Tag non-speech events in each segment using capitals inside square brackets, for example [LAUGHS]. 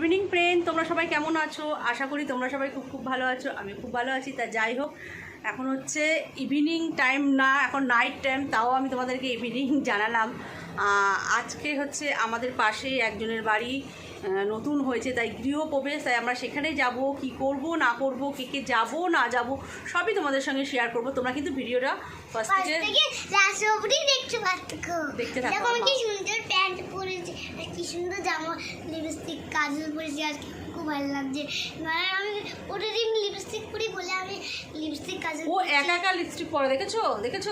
Evening friend তোমরা সবাই কেমন আছো? আশা করি তোমরা সবাই খুব খুব ভালো আছো আমি খুব ভালো আছি, তা যাই হোক, এখন হচ্ছে ইভিনিং টাইম না, এখন নাইট টাইম তাও আমি তোমাদেরকে ইভিনিং [LAUGHS] জানালাম। আজকে হচ্ছে আমাদের পাশেই একজনের বাড়ি নতুন হয়েছে তাই গৃহপ্রবেশ তাই আমরা সেখানে যাব কি করব না করব কে কে যাব না যাব সবই তোমাদের সঙ্গে শেয়ার করব। তোমরা কিন্তু ভিডিওটা ফার্স্ট থেকে লাস্ট অবধি দেখতে থাকো, দেখো কি। সুন্দর প্যান্ট পরেছি আর কি সুন্দর জামা লিপস্টিক কাজল পরেছি আজকে খুব ভালো লাগছে। মানে আমি প্রতিদিন লিপস্টিক পরি বলে আমি লিপস্টিক কাজল ও একা একা লিপস্টিক পরে দেখেছ? দেখেছ?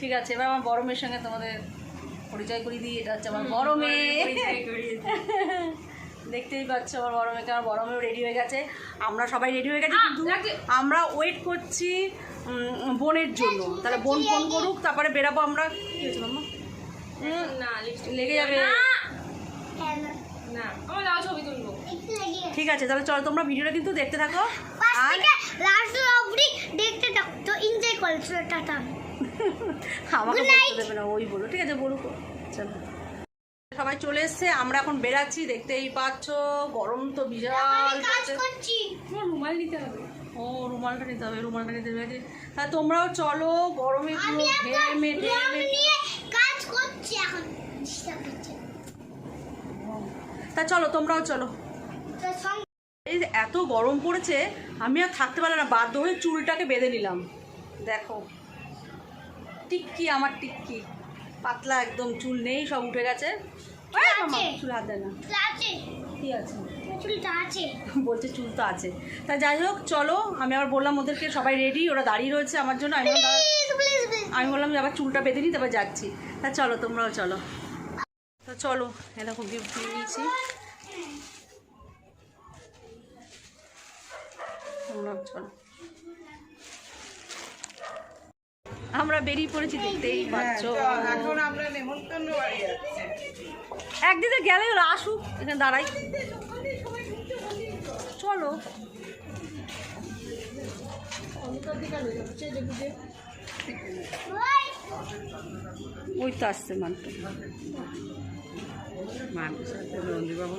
ঠিক আছে এবার আমার বড় মেয়ের সঙ্গে তোমাদের পরিচয় করিয়ে দিই এটা হচ্ছে আমার বড় মেয়ে। [LAUGHS] দেখতেই পাচ্ছ আমার বড় মেয়েকে আমার বড় মেয়েও রেডি হয়ে গেছে। আমরা সবাই রেডি হয়ে গেছি কিন্তু আমরা ওয়েট করছি বোনের জন্য। তাহলে বোন ফোন করুক তারপরে বেরাবো আমরা। কি হয়েছে মাম্মা? না লেগে যাবে। হ্যাঁ। ঠিক আছে তাহলে চলো তোমরা ভিডিওটা কিন্তু দেখতে থাকো। আর থেকে লাস্ট অবধি দেখতে থাকো। তো এনজয় করো চলো, টাটা। [LAUGHS] আমাকে বলতে দেবে না ওই বলো। ঠিক আছে বলুক চলো। সবাই চলে এসছে আমরা এখন বেরাচ্ছি দেখতেই পাচ্ছ গরম তো বিশাল রুমাল নিতে হবে। ও রুমালটা নিতে হবে রুমালটা নিতে হবে তা তোমরাও চলো গরমে পুরো ঘেমে কাজ করছি এখন। তা চলো তোমরাও চলো। এই যে এত গরম পড়েছে আমি আর থাকতে পারলাম না বাধ্য হয়ে চুলটাকে বেঁধে নিলাম। দেখো টিক্কি আমার টিক্কি। পাতলা একদম চুল নেই সব উঠে গেছে। চুল হাত না। আছে। কি আছে? বলছে চুল তো আছে। তা যাই হোক চলো আমি আবার বললাম ওদেরকে সবাই রেডি ওরা দাঁড়িয়ে রয়েছে আমার জন্য। আমি বললাম, আমি যে আবার চুলটা বেঁধে নিই তারপর যাচ্ছি। তা চলো তোমরাও চলো। তো চলো এরকম গিফট দিয়ে দিয়েছি। তোমরাও চলো। আমরা বেরিয়ে পড়েছি দেখতেই পাচ্ছ। এখন আমরা নেমন্তন্ন বাড়ি যাচ্ছি। একদিকে গেলে ওরা আসুক এখানে দাঁড়াই। চলো। ওই তো আসছে মানটা মানুষ আছে রঞ্জিবাবু।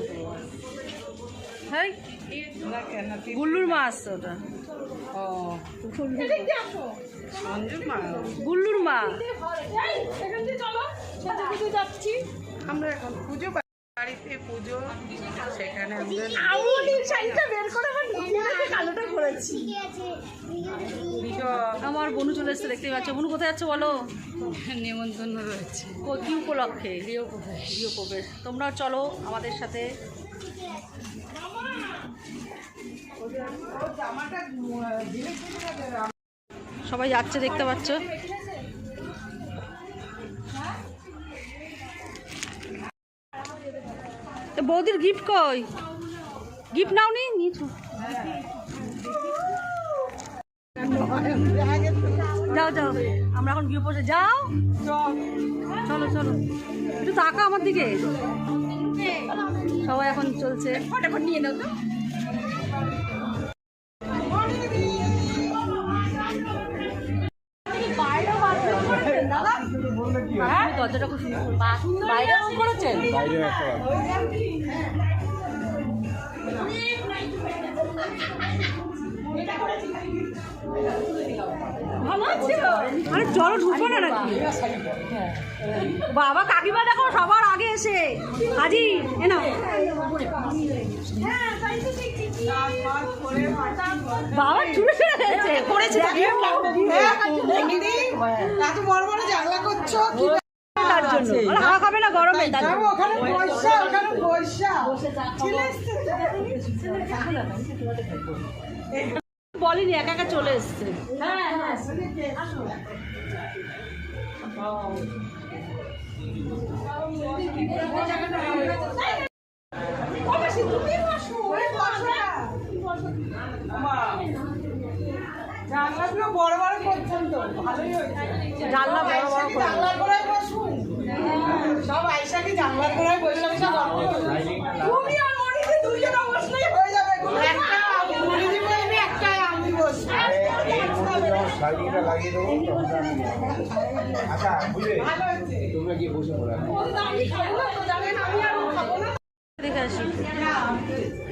হ্যাঁ গুল্লুর মা আসছে ওটা। ও। সঞ্জু মা। গুল্লুর মা। আমরা এখন পুজো বাড়িতে পুজো সেখানে আমার বনু চলে এসছে দেখতেই পাচ্ছ। বনু কোথায় যাচ্ছে বলো? নিমন্ত্রণ রয়েছে। ও কি উপলক্ষে গৃহপ্রবেশ। গৃহপ্রবেশ। তোমরাও চলো আমাদের সাথে। সবাই যাচ্ছে, দেখতে পাচ্ছ। বৌদির গিফট কই? গিফট নাও নি নিয়েছো। যাও যাও। আমরা এখন গিয়ে বসে যাও। চলো চলো। একটু তাকা আমার দিকে। সবাই এখন চলছে। ফটাফট নিয়ে নাও তো। দরজাটা খুব সুন্দর বাইরে করেছেন? আরে ঢুকবো না নাকি? বাবা কাকিমা দেখো সবার আগে এসে। হাজি এ নাও। বাবা চুলে ফেলে দিয়েছে করেছে এত বড় বড় জানলা করছ তার জন্য। হাওয়া খাবে না গরমে? ওখানে পয়সা ওখানে পয়সা বলিনি একা একা চলে এসছে। জানলাগুলো বড় বড় করছেন ভালোই হয়েছে জানলা বড় বড় জানলার গোড়ায় বসুন সব আইসাকে জানলার গোড়ায় বসে বসে গল্প তুমি আর মনিদি দুজনে বসলেই হয়ে যাবে একটা মনিদি বলবে একটা আমি বসবো শাড়িটা লাগিয়ে দেবো আচ্ছা বুঝলে তোমরা গিয়ে বসে পড়ো ও দাঁড়িয়ে খাব না তো জানেন আমি আর ও খাব না দেখে আসি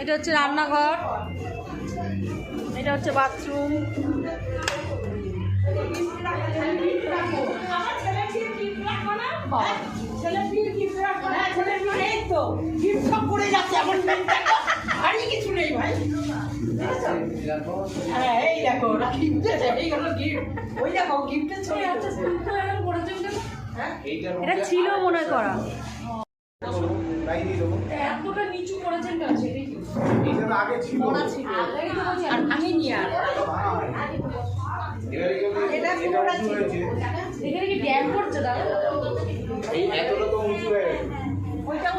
এটা হচ্ছে রান্নাঘর এটা হচ্ছে বাথরুম এই নেই হ্যাঁ, এই দেখো। হ্যাঁ? এটা ছিল মনে করা। এতটা নিচু করেছেন কেন? সেটাই আর ভাঙিনি আর। এখানে কি ড্যাম করছে দাদা? ওইটা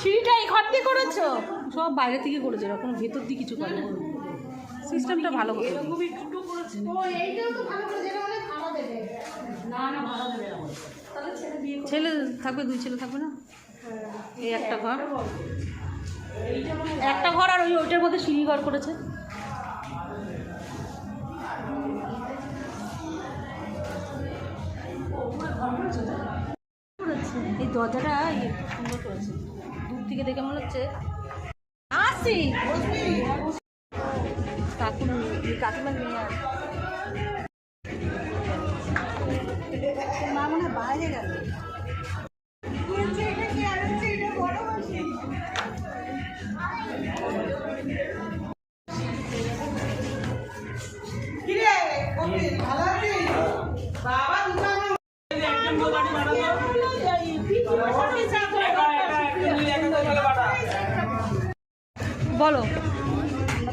সিঁড়িটা এই ঘর দিয়ে করেছ? সব বাইরে থেকে করেছে এরকম ভেতর দিয়ে কিছু করে সিস্টেমটা ভালো করে ও এইটাও তো ভালো করে যেটা অনেক ভালো দেবে ছেলে থাকবে দুই ছেলে থাকবে না? এই একটা ঘর। একটা ঘর আর ওই ওইটার মধ্যে সিঁড়ি ঘর করেছে। এই দরজাটা সুন্দর করেছে। দূর থেকে দেখে মনে হচ্ছে। আসি। কাকুন কাকিমার মেয়ে আর। মা মনে হয় বাইরে গেল। বলো।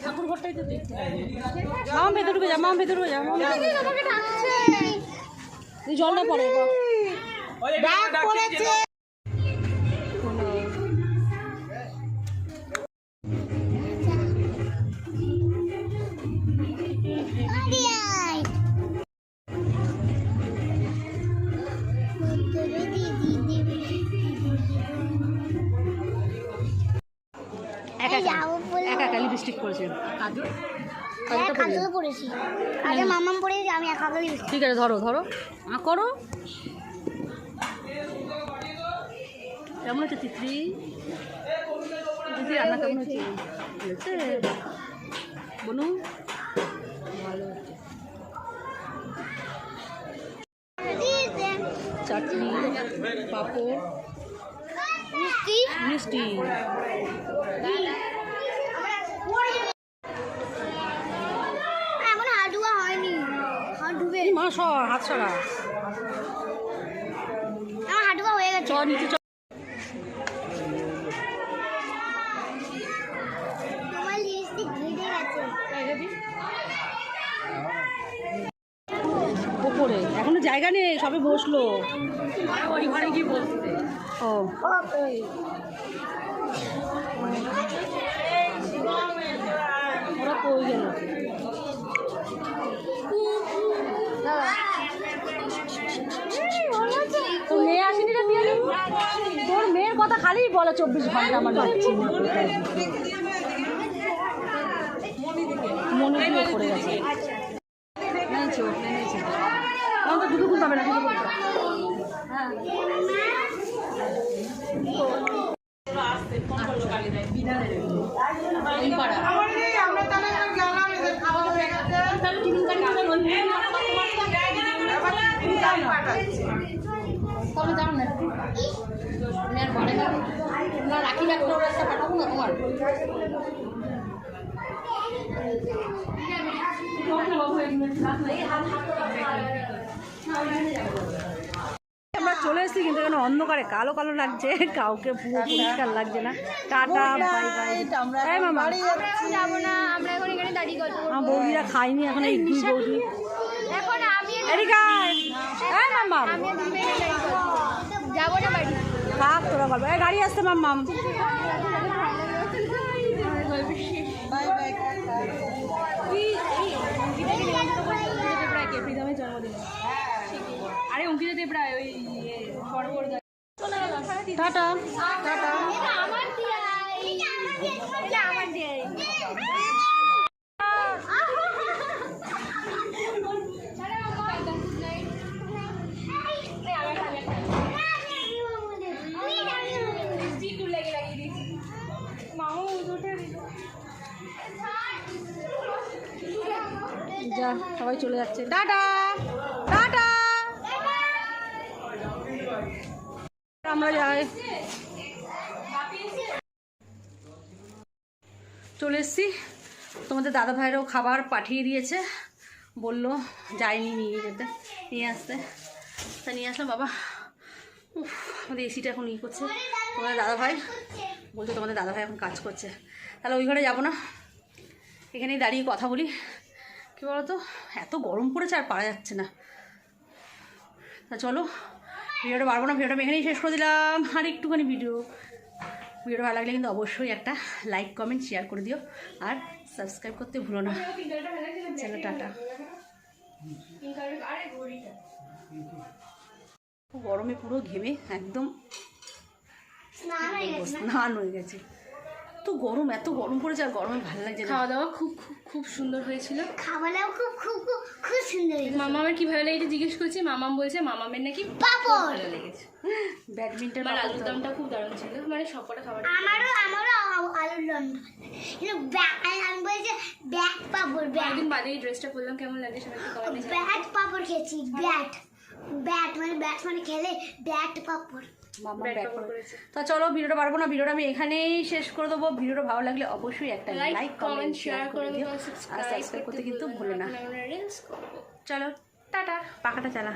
ঠাকুর ঘরটাই তো দেখতে মামা ভেতর ঢুকে যা মামা ভেতর ঢুকে যা। মামা জল জলটা পড়ে ডাক পড়েছে। কাজল হ্যাঁ কাজল পড়েছি আগে মামাম আমি একা ঠিক আছে ধরো ধরো। আ করো। কেমন হচ্ছে তিতলি? তিতলি রান্না কেমন হচ্ছে বনু? ভালো চাটনি পাঁপড় মিষ্টি? মিষ্টি এখন হাডুয়া হয়নি হাডুবে এই মা সর হাত সরা। আমার হাডুয়া হয়ে গেছে। চ নিচে চ তোমার লিপস্টিক ভিজে গেছে। ওপরে এখনও জায়গা নেই সবে বসল। ওই ঘরে গিয়ে বসতে ও। ওরা কই গেল? তোর আসেনি তোর মেয়ের কথা খালি বলে চব্বিশ ঘণ্টা আমার বাচ্চি মনে দিয়ে পড়ে গেছে। নিয়েছে ও তো দুটো খুলতে হবে না, দুটো খুলতে হবে। এই পাড়া আমার এই আমরা তাহলে গেলাম, এদের খাওয়া হয়ে গেছে। এবার আমি পাঠাচ্ছি। না? একটু আমি আর ঘরে না। রাখি রাখতে ওরা পাঠাবো না তোমার? আমরা চলে এসেছি কিন্তু এখানে অন্ধকারে কালো কালো লাগছে কাউকে পুরো পরিষ্কার লাগছে না। টাটা বাই বাই এই মামা। যাব না আমরা এখন এখানে দাঁড়িয়ে গল্প আমার বৌদিরা খাইনি এখন এই দুই বৌদি। এখন আমি এদিকে। এই মাম্মাম। যাব না বাড়ি। থাক তোরা গল্প এই গাড়ি আসতে মাম্মাম। আরে অঙ্কিতা দেবরা ওই ইয়ে, টাটা। টাটা এটা আমার দিয়ে এটা আমার দিয়ে এটা আমার দিয়ে যা সবাই চলে যাচ্ছে। টাটা! টাটা! আমরা যাই। চলে এসছি। তোমাদের দাদা ভাইরাও খাবার পাঠিয়ে দিয়েছে। বলল যায়নি নিয়ে যেতে। নিয়ে আসতে। তা নিয়ে আসলাম, বাবা। উফ, আমাদের এসিটা এখন ই করছে। তোমাদের দাদা ভাই বলছে তোমাদের দাদা ভাই এখন কাজ করছে। তাহলে ওই ঘরে যাব না। এখানেই দাঁড়িয়ে কথা বলি। কী বলতো? এত গরম পড়েছে আর পারা যাচ্ছে না। তা চলো ভিডিওটা পারব না ভিডিওটা এখানেই শেষ করে দিলাম। আর একটুখানি ভিডিও। ভিডিওটা ভালো লাগলে কিন্তু অবশ্যই একটা লাইক কমেন্ট শেয়ার করে দিও। আর সাবস্ক্রাইব করতে ভুলো না। চলো টাটা। গরমে পুরো ঘেমে একদম স্নান হয়ে গেছে। না? স্নান হয়ে গেছে তো গরম এত গরম পড়েছে আর গরমে ভালো লাগছে খাওয়া দাওয়া খুব খুব খুব সুন্দর হয়েছিল। খাবারটাও খুব খুব খুব খুব সুন্দর হয়েছে। মামামের কি ভালো লেগেছে জিজ্ঞেস করেছি? মামাম বলছে মামামের নাকি পাঁপড়। ভালো লেগেছে। ব্যাডমিন্টন আমার আলুর দমটা খুব দারুণ ছিল। মানে সবকটা খাবার আমারও আমারও আলুর দম কিন্তু ব্যাগ আমি বলছি ব্যাগ পাপড় ব্যাগ অনেকদিন বাদে এই ড্রেসটা পরলাম কেমন লাগে সবাই একটু কমেন্টে। ব্যাট পাপড় খেয়েছি ব্যাট। ব্যাট মানে ব্যাট মানে খেলে ব্যাট পাপড়। মামা করেছে। তা চলো ভিডিওটা পারব না ভিডিওটা আমি এখানেই শেষ করে দেবো। ভিডিওটা ভালো লাগলে অবশ্যই একটা লাইক কমেন্ট শেয়ার করে দিও। আর সাবস্ক্রাইব করতে কিন্তু ভুলো না। চলো টাটা। পাখাটা চালা।